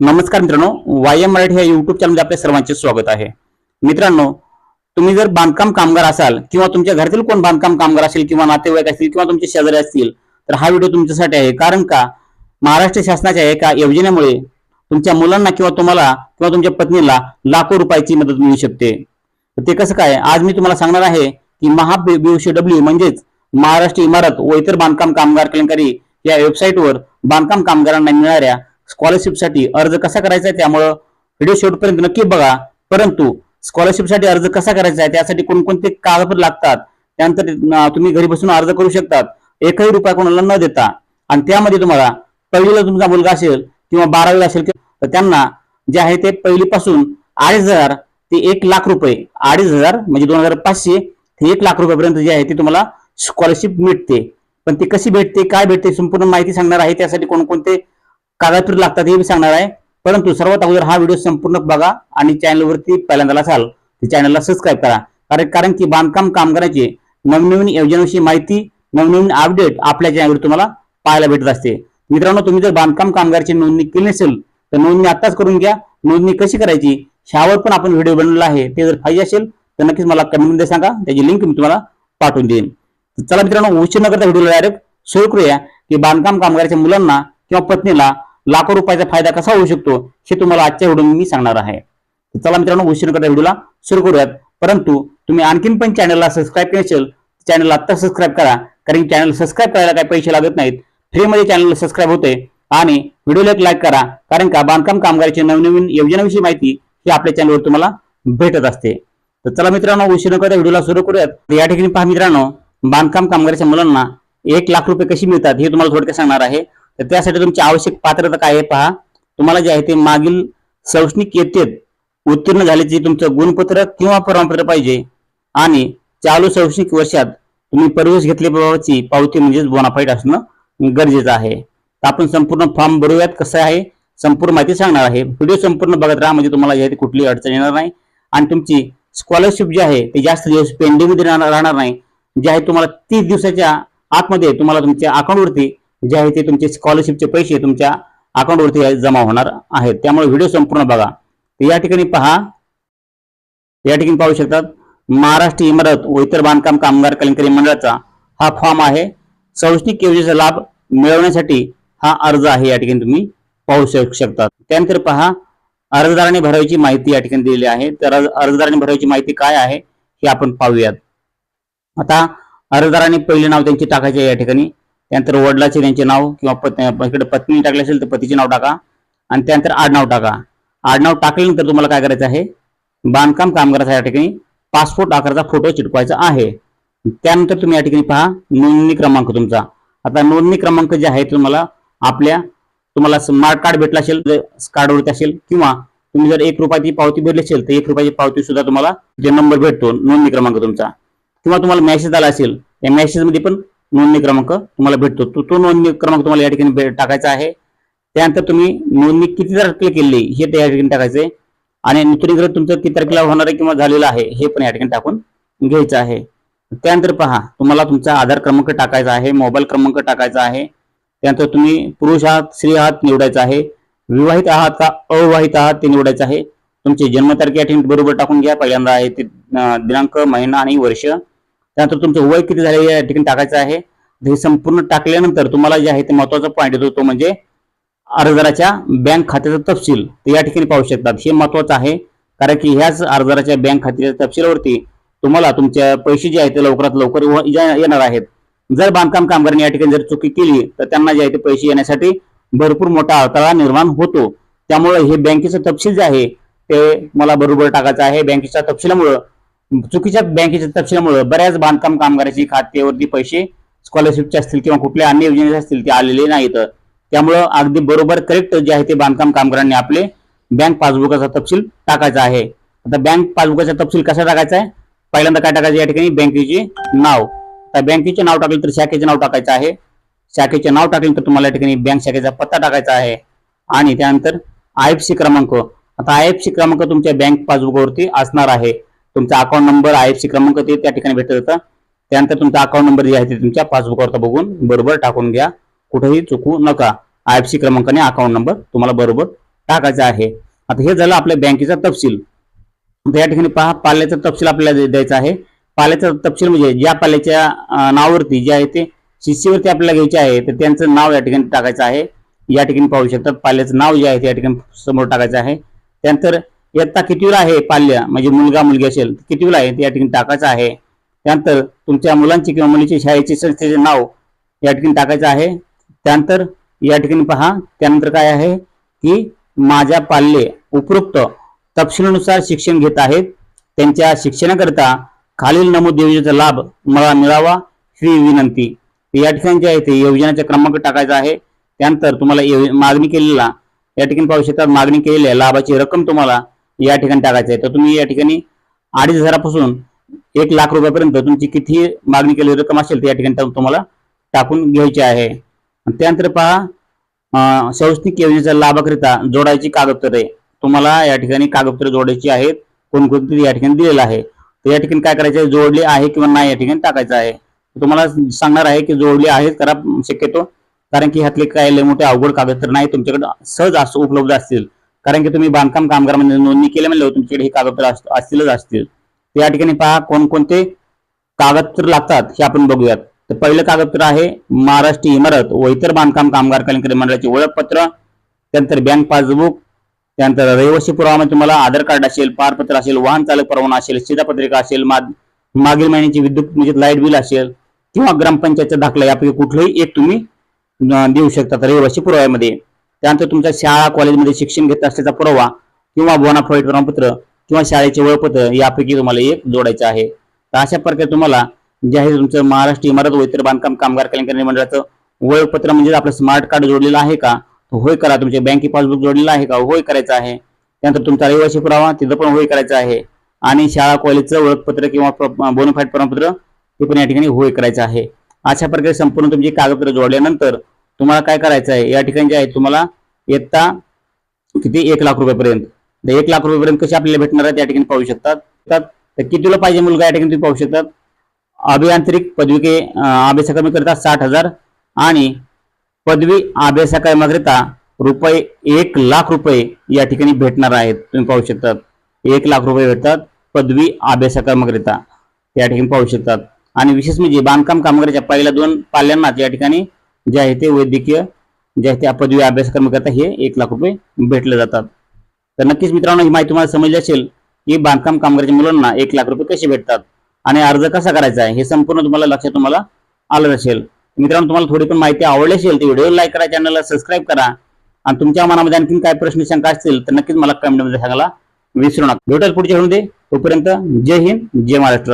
नमस्कार मित्रांनो Y M Marathi या युट्यूब चॅनलमध्ये आपल्या सर्वांचे स्वागत आहे. मित्रांनो तुम्ही जर बांधकाम कामगार असाल किंवा तुमच्या घरातील कोण बांधकाम कामगार असेल किंवा नातेवाईक असतील किंवा तुमचे शेजारी असतील तर हा व्हिडिओ तुमच्यासाठी आहे. कारण का? महाराष्ट्र शासनाच्या एका योजनेमुळे तुमच्या मुलांना किंवा तुम्हाला किंवा तुमच्या पत्नीला लाखो रुपयाची मदत मिळू शकते. ते कसं काय? आज मी तुम्हाला सांगणार आहे की महा डब्ल्यू म्हणजेच महाराष्ट्र इमारत व इतर बांधकाम कामगार कल्याणकारी या वेबसाईटवर बांधकाम कामगारांना मिळणाऱ्या स्कॉलरशिपसाठी अर्ज कसा करायचा आहे त्यामुळं व्हिडिओ शेवटपर्यंत नक्की बघा. परंतु स्कॉलरशिपसाठी अर्ज कसा करायचा आहे त्यासाठी कोणकोणते कागदपत्र लागतात? त्यानंतर तुम्ही घरी बसून अर्ज करू शकतात. एकही रुपया कोणाला न देता. आणि त्यामध्ये तुम्हाला पहिलीला तुमचा मुलगा असेल किंवा बारावीला असेल तर त्यांना जे आहे ते पहिलीपासून अडीच हजार ते एक लाख रुपये अडीच हजार म्हणजे दोन हजार पाचशे ते एक लाख रुपयापर्यंत जे आहे ते तुम्हाला स्कॉलरशिप मिळते. पण ती कशी भेटते काय भेटते संपूर्ण माहिती सांगणार आहे त्यासाठी कोणकोणते कागदपत्र लागतात हे मी सांगणार आहे. परंतु सर्वात अगोदर हा व्हिडिओ संपूर्ण बघा आणि चॅनलवरती पहिल्यांदा असाल तर चॅनलला सबस्क्राईब करा. कारण कारण की बांधकाम कामगारांची नवनवीन योजनाविषयी माहिती नवनवीन अपडेट आपल्या चॅनलवर तुम्हाला पाहायला भेटत असते. मित्रांनो तुम्ही जर बांधकाम कामगारची नोंदणी केली नसेल तर नोंदणी आत्ताच करून घ्या. नोंदणी कशी करायची? ह्यावर पण आपण व्हिडिओ बनवला आहे. ते जर पाहिजे असेल तर नक्कीच मला कमेंटमध्ये सांगा. त्याची लिंक मी तुम्हाला पाठवून देईन. चला मित्रांनो उशीर न करता व्हिडिओला डायरेक्ट सुरू करूया की बांधकाम कामगाराच्या मुलांना किंवा पत्नीला लाखो रुपयाचा फायदा कसा होऊ शकतो हे तुम्हाला आजच्या व्हिडिओ मी सांगणार आहे. चला मित्रांनो उशीर करता व्हिडिओला सुरू करूयात. परंतु तुम्ही आणखीन पण चॅनलला सबस्क्राईब केले असेल चॅनलला आत्ता सबस्क्राईब करा. कारण चॅनल सबस्क्राईब करायला काही पैसे लागत नाहीत. फ्रीमध्ये चॅनल सबस्क्राईब होते. आणि व्हिडिओला एक लाईक करा. कारण का बांधकाम कामगाराची नवनवीन योजनाविषयी माहिती ही आपल्या चॅनलवर तुम्हाला भेटत असते. तर चला मित्रांनो उशीर करता व्हिडिओला सुरू करूयात. तर या ठिकाणी पहा मित्रांनो बांधकाम कामगाराच्या मुलांना एक लाख रुपये कशी मिळतात हे तुम्हाला थोडक्यात सांगणार आहे. तर त्यासाठी तुमची आवश्यक पात्रता काय आहे पहा. तुम्हाला जे आहे ते मागील शैक्षणिक येतेत उत्तीर्ण झाल्याचे तुमचं गुणपत्र किंवा प्रमाणपत्र पाहिजे. आणि चालू शैक्षणिक वर्षात तुम्ही प्रवेश घेतल्याबाबतची पावती म्हणजेच बोनाफाईट असणं गरजेचं आहे. तर आपण संपूर्ण फॉर्म भरूयात कसं आहे संपूर्ण माहिती सांगणार आहे. व्हिडिओ संपूर्ण बघत राहा म्हणजे तुम्हाला जे कुठली अडचण येणार नाही. आणि तुमची स्कॉलरशिप जी आहे ते जास्त दिवस पेंडिंगमध्ये राहणार राहणार नाही. जे आहे तुम्हाला तीस दिवसाच्या आतमध्ये तुम्हाला तुमच्या अकाउंटवरती जे आहे ते तुमचे स्कॉलरशिपचे पैसे तुमच्या अकाउंटवरती जमा होणार आहेत. त्यामुळे व्हिडिओ संपूर्ण बघा. तर या ठिकाणी पहा. या ठिकाणी पाहू शकतात. महाराष्ट्र इमारत व इतर बांधकाम कामगार कल्याणकारी मंडळाचा हा फॉर्म आहे. शैक्षणिक योजनेचा लाभ मिळवण्यासाठी हा अर्ज आहे या ठिकाणी तुम्ही पाहू शकतात. त्यानंतर पहा. अर्जदाराने भरायची माहिती या ठिकाणी दिलेली आहे. तर अर्जदाराने भरायची माहिती काय आहे हे आपण पाहूयात. आता अर्जदाराने पहिले नाव त्यांचे टाकायचे या ठिकाणी. त्यानंतर वडिलाचे त्यांचे नाव किंवा इकडे पत्नी टाकले असेल तर पतीचे नाव टाका. आणि त्यानंतर आडनाव टाका. आडनाव टाकल्यानंतर तुम्हाला काय करायचं आहे? बांधकाम कामगाराचा या ठिकाणी पासपोर्ट आकाराचा फोटो चिटकवायचा आहे. त्यानंतर तुम्ही या ठिकाणी पहा नोंदणी क्रमांक तुमचा. आता नोंदणी क्रमांक जे आहे तुम्हाला आपल्या तुम्हाला स्मार्ट कार्ड भेटला असेल कार्डवरती असेल किंवा तुम्ही जर एक रुपयाची पावती भरली असेल तर एक रुपयाची पावती सुद्धा तुम्हाला जे नंबर भेटतो नोंदणी क्रमांक तुमचा. किंवा तुम्हाला मेसेज आला असेल त्या मेसेजमध्ये पण नोंदणी क्रमांक तुम्हाला भेटतो. तो तो नोंदणी क्रमांक तुम्हाला या ठिकाणी टाकायचा आहे. त्यानंतर तुम्ही नोंदणी किती तारखेला केली हे त्या ठिकाणी टाकायचं आणि नूतनीकरण तुमचं किती तारखेला होणार आहे किंवा झालेलं आहे हे पण या ठिकाणी टाकून घ्यायचं आहे. त्यानंतर पहा तुम्हाला तुमचा आधार क्रमांक टाकायचा आहे मोबाईल क्रमांक टाकायचा आहे. त्यानंतर तुम्ही पुरुष आहात स्त्री आहात निवडायचं आहे. विवाहित आहात का अविवाहित आहात ते निवडायचं आहे. तुमची जन्मतारखी या ठिकाणी बरोबर टाकून घ्या. पहिल्यांदा आहे ते दिनांक महिना आणि वर्ष. त्यानंतर तुमचं वय किती झाले या ठिकाणी टाकायचं आहे? हे संपूर्ण टाकल्यानंतर तुम्हाला जे आहे ते महत्त्वाचा पॉईंट येतो तो म्हणजे अर्जदाराच्या बँक खात्याचा तपशील. ते या ठिकाणी पाहू शकतात. हे महत्वाचं आहे. कारण की ह्याच अर्जदाराच्या बँक खात्याच्या तपशिलावरती तुम्हाला तुमच्या पैसे जे आहेत ते लवकरात लवकर व- येणार आहेत. जर बांधकाम कामगारांनी या ठिकाणी जर चुकी केली तर त्यांना जे आहे ते पैसे येण्यासाठी भरपूर मोठा अडथळा निर्माण होतो. त्यामुळे हे बँकेचं तपशील जे आहे ते मला बरोबर टाकायचं आहे. बँकेच्या तपशिलामुळं चुकीच्या बँकेच्या तपशिलामुळे बऱ्याच बांधकाम कामगाराची खात्यावरती पैसे स्कॉलरशिपचे असतील किंवा कुठल्या अन्य योजनेचे असतील ते आलेले नाहीत त्यामुळं अगदी बरोबर करेक्ट जे आहे ते बांधकाम कामगारांनी आपले बँक पासबुकाचा तपशील टाकायचा आहे. आता बँक पासबुकाचा तपशील कसा टाकायचा आहे? पहिल्यांदा काय टाकायचं या ठिकाणी? बँकेचे नाव. आता बँकेचे नाव टाकले तर शाखेचे नाव टाकायचं आहे. शाखेचे नाव टाकले तर तुम्हाला या ठिकाणी बँक शाखेचा पत्ता टाकायचा आहे. आणि त्यानंतर आय एफ सी क्रमांक. आता आय एफ सी क्रमांक तुमच्या बँक पासबुकवरती असणार आहे. तुमचा account number I F C क्रमांक ते त्या ठिकाणी भेटत होता. त्यानंतर तुमचा अकाउंट नंबर जे आहे ते तुमच्या पासबुकवरती बघून बरोबर टाकून घ्या. कुठेही चुकू नका. आय एफ सी क्रमांकाने अकाउंट नंबर तुम्हाला बरोबर टाकायचा आहे. आता हे झालं आपल्या बँकेचा तपशील. आता या ठिकाणी पहा पाल्याचा तपशील आपल्याला द्यायचा आहे. पाल्याचा तपशील म्हणजे ज्या पाल्याच्या नावावरती जे आहे ते शिष्यवरती आपल्याला घ्यायचे आहे तर त्यांचं नाव या ठिकाणी टाकायचं आहे. या ठिकाणी पाहू शकतात पाल्याचं नाव जे आहे ते या ठिकाणी समोर टाकायचं आहे. त्यानंतर इयत्ता कितवीला आहे पाल्य? म्हणजे मुलगा मुलगी असेल तर कितवीला आहे? या ठिकाणी टाकायचं आहे. त्यानंतर तुमच्या मुलांचे किंवा मुलीचे शाळेचे संस्थेचे नाव या ठिकाणी टाकायचं आहे. त्यानंतर या ठिकाणी पहा त्यानंतर काय आहे की माझ्या पाल्ये उपरोक्त तपशिलानुसार शिक्षण घेत आहेत. त्यांच्या शिक्षणाकरिता खालील नमूद योजनेचा लाभ मला मिळावा ही विनंती. या ठिकाणी जे आहे ते योजनेचा क्रमांक टाकायचा आहे. त्यानंतर तुम्हाला मागणी केलेला या ठिकाणी पाहू शकता मागणी केलेल्या लाभाची रक्कम तुम्हाला या ठिकाणी टाकायचं आहे. तर तुम्ही या ठिकाणी अडीच हजारापासून एक लाख रुपयापर्यंत तुमची किती मागणी केलेली रक्कम असेल तर या ठिकाणी तुम्हाला टाकून घ्यायची आहे. त्यानंतर पहा शैक्षणिक योजनेचा लाभाकरिता जोडायची कागदपत्रे. तुम्हाला या ठिकाणी कागदपत्रे जोडायची आहेत. कोणकोणती या ठिकाणी दिलेलं आहे. तर या ठिकाणी काय करायचं आहे? जोडले आहे किंवा नाही या ठिकाणी टाकायचं आहे. तुम्हाला सांगणार आहे की जोडले आहेत करा शक्यतो. कारण की ह्यातले काय मोठे अवघड कागदपत्र नाही. तुमच्याकडे सहज असं उपलब्ध असतील. कारण की तुम्ही बांधकाम कामगार म्हणजे नोंदणी केली म्हणलं तुमच्याकडे हे कागदपत्र असतीलच असतील. या ठिकाणी पहा कोणकोणते कागदपत्र लागतात हे आपण बघूयात. तर पहिलं कागदपत्र आहे महाराष्ट्र इमारत व इतर बांधकाम कामगार कल्याणकारी मंडळाचे ओळखपत्र त्यानंतर बँक पासबुक त्यानंतर रहिवासी पुरावा तुम्हाला आधार कार्ड असेल पारपत्र असेल वाहन चालक परवाना असेल शिधापत्रिका असेल मागील महिन्याची विद्युत म्हणजे लाइट बिल असेल किंवा ग्रामपंचायतचा दाखला यापैकी कुठलंही एक तुम्ही देऊ शकता रहिवासी पुराव्यामध्ये. त्यानंतर तुमच्या शाळा कॉलेजमध्ये शिक्षण घेत असल्याचा पुरावा किंवा बोनाफाईट प्रमाणपत्र किंवा शाळेचे ओळखपत्र यापैकी तुम्हाला एक जोडायचं आहे. तर अशा प्रकारे तुम्हाला जे आहे तुमचं महाराष्ट्र इमारत व इतर बांधकाम कामगार कल्याणकारी मंडळाचं ओळखपत्र म्हणजे आपलं स्मार्ट कार्ड जोडलेलं आहे का? होय करा. तुमचे बँके पासबुक जोडलेलं आहे का? होय करायचं आहे. त्यानंतर तुमचा रहिवासी पुरावा तिथं पण होय करायचं आहे. आणि शाळा कॉलेजचं ओळखपत्र किंवा बोनफाईड प्रमाणपत्र ते पण या ठिकाणी होय करायचं आहे. अशा प्रकारे संपूर्ण तुमची कागदपत्र जोडल्यानंतर तुम्हाला काय करायचं आहे? या ठिकाणी जे आहे तुम्हाला इयत्ता किती? एक लाख रुपयापर्यंत एक लाख रुपयापर्यंत कसे आपल्याला भेटणार आहे या ठिकाणी पाहू शकतात. तर कितीला पाहिजे मुलगा या ठिकाणी तुम्ही पाहू शकतात? अभियांत्रिक पदवी के अभ्यासक्रमाकरिता साठ हजार आणि पदवी अभ्यासक्रमाकरिता रुपये एक लाख रुपये या ठिकाणी भेटणार आहेत. तुम्ही पाहू शकतात. एक लाख रुपये भेटतात पदवी अभ्यासक्रमाकरिता या ठिकाणी पाहू शकतात. आणि विशेष म्हणजे बांधकाम कामगाराच्या पहिल्या दोन पाल्यांनाच या ठिकाणी जे आहे ते वैद्यकीय जे आहे ते पदवी अभ्यासक्रमाकरिता हे एक लाख रुपये भेटले जातात. तर नक्कीच मित्रांनो ही माहिती तुम्हाला समजली असेल की बांधकाम कामगाराच्या मुलांना एक लाख रुपये कसे भेटतात आणि अर्ज कसा करायचा आहे हे संपूर्ण तुम्हाला लक्षात तुम्हाला आलं असेल मित्रांनो तुम्हाला थोडी पण माहिती आवडली असेल तर व्हिडिओ लाईक करा चॅनलला सबस्क्राईब करा. आणि तुमच्या मनामध्ये आणखी काय प्रश्न शंका असतील तर नक्कीच मला कमेंटमध्ये सांगायला विसरू नका. भेटत पुढच्या व्हिडिओमध्ये. तोपर्यंत जय हिंद जय महाराष्ट्र.